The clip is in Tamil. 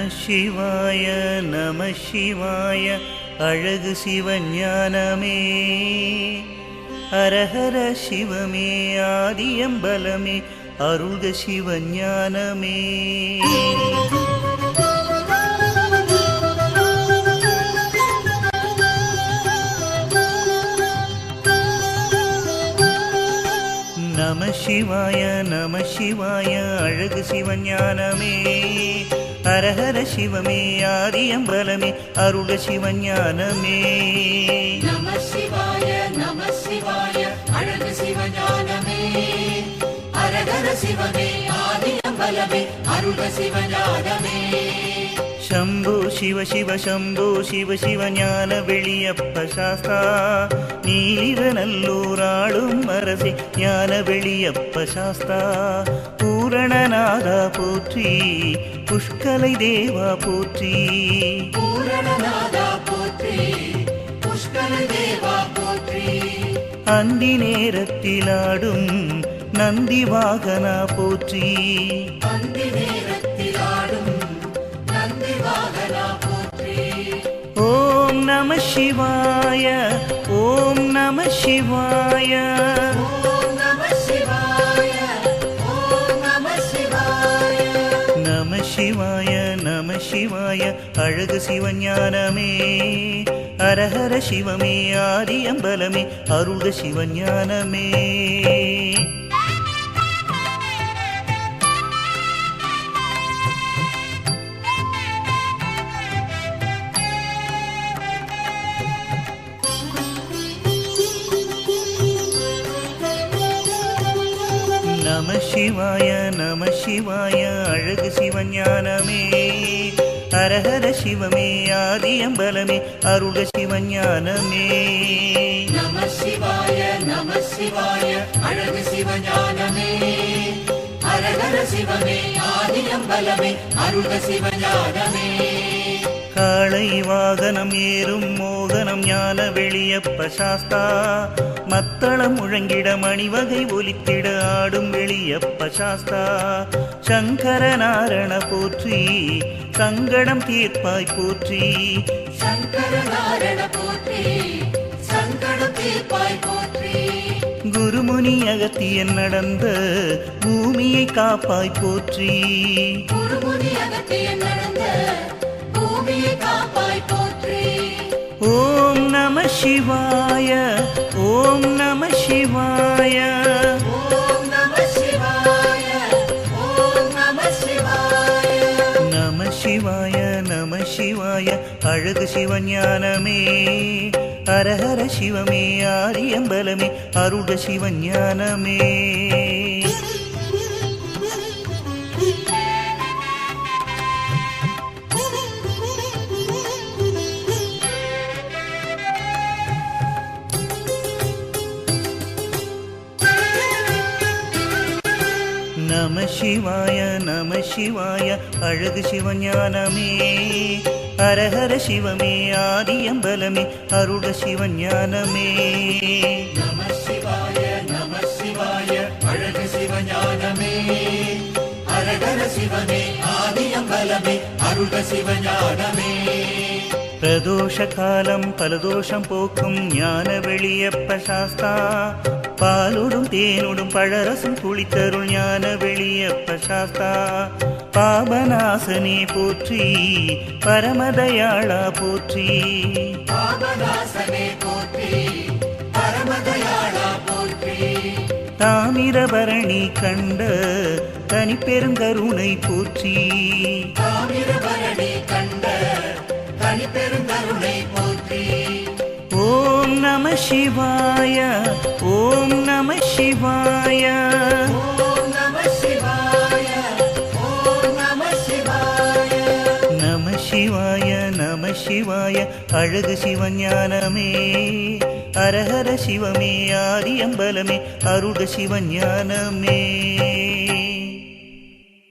நம சிவாய நம சிவாய அழகு சிவஞானமே. ஹரஹர சிவமே ஆதியம்பலமே அருள்க சிவஞானமே. நம சிவாய நம சிவாய அழகு சிவஞானமே. ஹரஹர சிவமே ஆதியம்பலமே அருள சிவஞானமே. நம சிவாய நம சிவாய அழகு சிவஞானமே. ஹரஹர சிவமே ஆதியம்பலமே அருள சிவஞானமே. ശംഭു ശിവ ശിവ ശംഭു ശിവ ശിവ ജ്ഞാന വെളിയപ്പ ശാസ്താ നീരനല്ലൂരാളും മറസി ജ്ഞാന വെളിയപ്പ ശാസ്താ പൂരണനാഥ പോറ്റി പുഷ്കലൈ ദേവ പോറ്റി പൂരണനാഥ പോറ്റി പുഷ്കലൈ ദേവ പോറ്റി അന്തി നേരത്തിലാടും നന്ദി വാഹന പോറ്റി അന്തി നേരത്തിൽ நம சிவாய. ஓம் நம சிவாய. நம சிவாய நம சிவாய. அழகு சிவஞானமே. அரஹர சிவமே ஆரியம்பலமே அருள்க சிவஞானமே. நம சிவாய நம சிவாய அழகு சிவஞானமே. ஹரஹர சிவமே ஆதியம்பலமே அருள்க சிவஞானமே. நம சிவாய நம சிவாய அழகு சிவஞானமே. அரகர சிவமே ஆதியம்பலமே அருக சிவஞானமே. காளை வாகனம் ஏறும் மோகனம் ஞான வெளியப்ப சாஸ்தா. மத்தளம் முழங்கிட மணிவகை ஒலித்திட ஆடும் வெளியப்ப சாஸ்தா சங்கர நாரண போற்றி சங்கடம் தீர்ப்பாய் போற்றி. குருமுனி அகத்தியன் நடந்த பூமியை காப்பாய் போற்றி. குருமுனி அகத்திய நடந்த அழகு சிவஞானமே ஹரஹர சிவமே ஆரியம்பலமே அருட சிவஞானமே. நம சிவாய நம சிவாய அழகு சிவஞானமே. ஹரஹர சிவமே ஆதியம்பலமே அருட சிவஞானமே. நம சிவாய நம சிவாய அழகு சிவஞானமே. அரகர சிவமே ஆதியம்பலமே அருக சிவஞானமே. பிரதோஷ காலம் பலதோஷம் போக்கும் ஞான வெளியப்ப சாஸ்தா. பாலுடும் தேனுடும் பழரசும் குளித்தருள் ஞான வெளியப்ப சாஸ்தா. பாபநாசனே போற்றி பரமதயாளா போற்றி. தாமிரபரணி கண்ட தனி பெருங்கருணை போற்றி. தாமிரபரணி கண்ட தனி பெருங்கருணை போற்றி. ஓம் நம சிவாய ஓம் நம சிவாய. சிவாய அழகு சிவஞானமே. அரஹர சிவமே ஆரியம்பலமே அருட சிவஞானமே.